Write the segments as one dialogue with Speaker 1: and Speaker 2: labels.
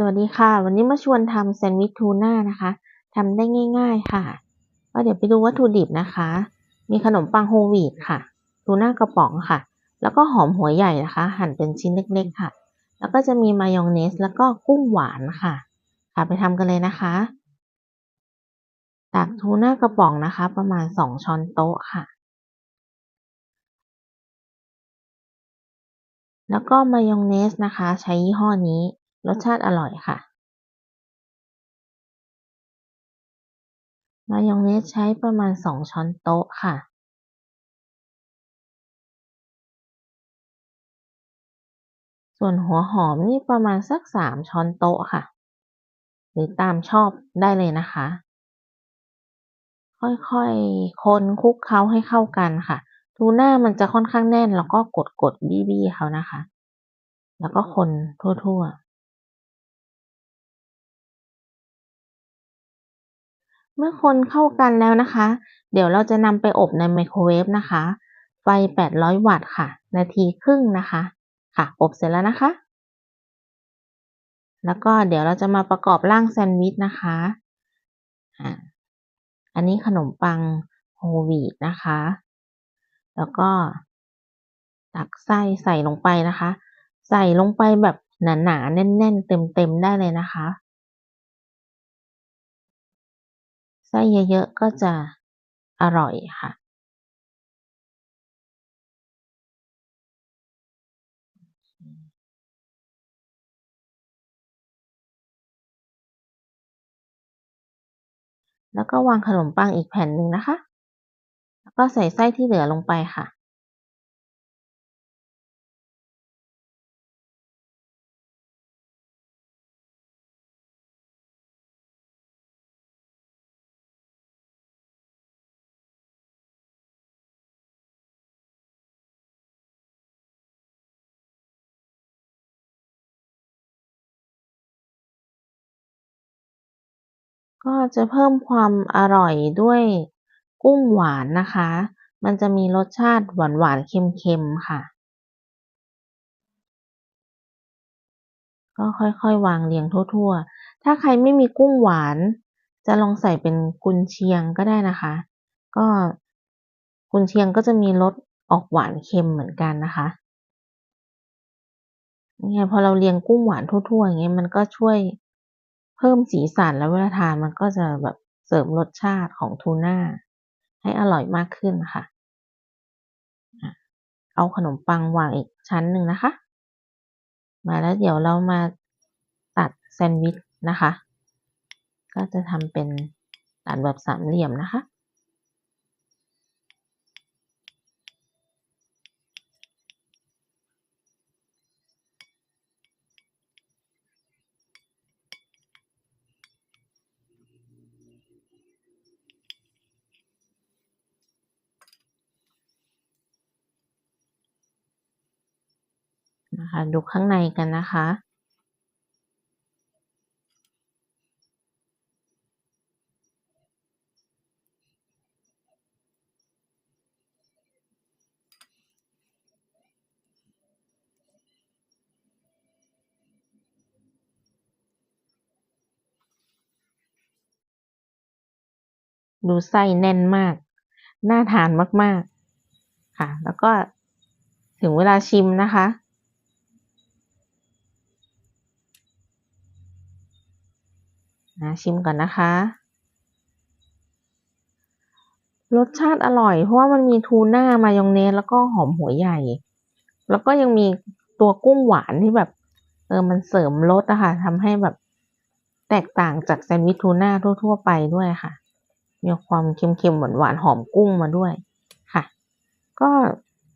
Speaker 1: สวัสดีค่ะ วันนี้มาชวนทำแซนด์วิชทูน่านะคะทำได้ง่าย ๆค่ะก็เดี๋ยวไปดูวัตถุดิบนะคะ มีขนมปังโฮลวีตค่ะทูน่ากระป๋องค่ะ แล้วก็หอมหัวใหญ่นะคะ หั่นเป็นชิ้นเล็กๆค่ะ แล้วก็จะมีมายองเนส แล้วก็กุ้งหวานค่ะ ค่ะไปทำกันเลยนะคะตักทูน่ากระป๋องนะคะ ประมาณสองช้อนโต๊ะค่ะ แล้วก็มายองเนสนะคะ ใช้ยี่ห้อนี้ รสชาติอร่อยค่ะ มายองเนสใช้ประมาณสองช้อนโต๊ะค่ะ ส่วนหัวหอมนี่ประมาณสักสามช้อนโต๊ะค่ะ หรือตามชอบได้เลยนะคะ ค่อยๆ คนคลุกเคล้าให้เข้ากันค่ะทูน่ามันจะค่อนข้างแน่นแล้วก็กดๆบี้ๆเขานะคะ แล้วก็คนทั่วๆ เมื่อคนเข้ากันแล้วนะคะ เดี๋ยวเราจะนำไปอบในไมโครเวฟนะคะ ไฟ 800 วัตต์ค่ะ นาทีครึ่งนะคะ ค่ะ อบเสร็จแล้วนะคะ แล้วก็เดี๋ยวเราจะมาประกอบร่างแซนด์วิชนะคะอ่าอันนี้ขนมปังโฮลวีตนะคะ แล้วก็ตักไส้ใส่ลงไปนะคะ ใส่ลงไปแบบหนาๆแน่นๆ เต็มๆได้เลยนะคะ ไส้เยอะๆ ก็จะอร่อยค่ะแล้วก็วางขนมปังอีกแผ่นหนึ่งนะคะ แล้วก็ใส่ไส้ที่เหลือลงไปค่ะ ก็จะเพิ่มความอร่อยด้วยกุ้งหวานนะคะ มันจะมีรสชาติหวานๆเค็มๆค่ะ ก็ค่อยๆ วางเรียงทั่วๆ ถ้าใครไม่มีกุ้งหวาน จะลองใส่เป็นกุนเชียงก็ได้นะคะ ก็กุนเชียงก็จะมีรสออกหวานเค็มเหมือนกันนะคะนี่ไงพอเราเรียงกุ้งหวานทั่วๆอย่างเงี้ยมันก็ช่วย เพิ่มสีสันแล้วเวลาทานมันก็จะแบบเสริมรสชาติของทูน่าให้อร่อยมากขึ้นค่ะ เอาขนมปังวางอีกชั้นหนึ่งนะคะ มาแล้วเดี๋ยวเรามาตัดแซนด์วิชนะคะ ก็จะทำเป็นตัดแบบสามเหลี่ยมนะคะ นะคะดูข้างในกันนะคะ ดูไส้แน่นมาก น่าทานมาก ๆ ค่ะ แล้วก็ถึงเวลาชิมนะคะ นะชิมก่อนนะคะ รสชาติอร่อย เพราะว่ามันมีทูน่ามายองเนสแล้วก็หอมหัวใหญ่ แล้วก็ยังมีตัวกุ้งหวานที่แบบ เออมันเสริมรสอะค่ะทำให้แบบแตกต่างจากแซนด์วิชทูน่าทั่ว ๆ ไปด้วยค่ะ มีความเค็มๆหวานๆหอมกุ้งมาด้วยค่ะ ก็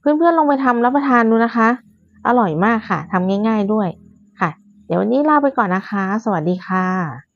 Speaker 1: เพื่อนๆลองไปทำรับประทานดูนะคะ อร่อยมากค่ะทำง่าย ๆด้วยค่ะ เดี๋ยววันนี้ลาไปก่อนนะคะ สวัสดีค่ะ